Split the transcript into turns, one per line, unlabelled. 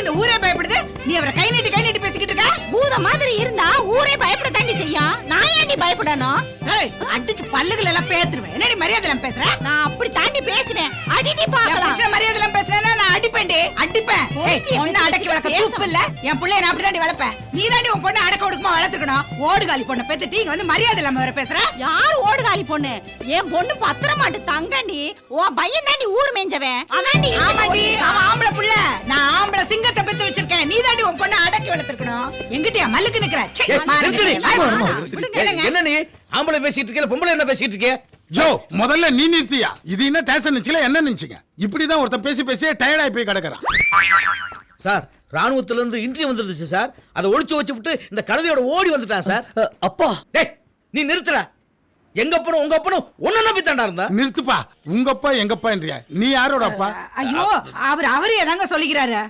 பார்த்து இந்த ஊரே பயப்படுது? நீ அவரை கை நீட்டி கை நீட்டி பேசிக்கிட்டு இருக்க?
பூத மாதிரி இருந்தா ஊரே பயப்பட தாண்டி செய்யும் நான் ஏன்டி பயப்படணும்?
ஏய், அடிச்சு பல்லுகள் எல்லாம் பேத்துருவேன். என்னடி மரியாதை எல்லாம் பேசுற?
நான் அப்படி தாண்டி பேசுவேன். அடிடி பாக்கலாம்
புருஷன் மரியாதை எல்லாம் பேசுறேன்னா நான் அடிப்பேன்டி அடிப்பேன். ஏய், பொண்ணை அடக்கி வளர்க்க தூப்பு இல்ல என் பிள்ளைய நான் அப்படிதாண்டி வளர்ப்பேன். நீ தாண்டி உன் பொண்ணை அடக்க ஒடுக்கமா வளர்த்துக்கணும்? ஓடுகாலி பொண்ணை பெத்துட்டு இங்க வந்து மரியாதை இல்லாம வர பேசுற?
யார் ஓடுகாலி பொண்ணு? என் பொண்ணு பத்திரமாட்டு தங்கண்டி. உன் பையன் தாண்டி ஊர் மேஞ்சவன் அதாண்டி
ஆமாண்டி அவன் ஆம்பளை புள்ள. நான் தாண்டி உன் பொண்ணை அடக்கி வளர்த்துக்கணும் எங்கிட்டயா மல்லுக்கு நிக்கிற?
என்ன நீ ஆம்பளை பேசிட்டு இருக்க பொம்பளை என்ன பேசிட்டு இருக்க
ஜோ முதல்ல நீ நிறுத்தியா. இது என்ன டேஷன் நிச்சுல என்ன நினைச்சீங்க? இப்படிதான் ஒருத்தன் பேசி பேசியே டயர்ட் ஆகி போய் கிடக்குறான்.
சார் ராணுவத்துல இருந்து இன்ட்ரி வந்துருச்சு சார். அதை ஒளிச்சு வச்சு விட்டு இந்த கழுதையோட ஓடி வந்துட்டான் சார்.
அப்பா.
டேய் நீ நிறுத்துற. எங்க அப்பனும் உங்க அப்பனும் ஒன்னு நம்பி தாண்டா இருந்தா?
நிறுத்துப்பா. உங்க அப்பா எங்க அப்பா என்றியா? நீ யாரோட அப்பா?
ஐயோ அவர் அவரு ஏதாங்க சொல்லிக்கிறாரு.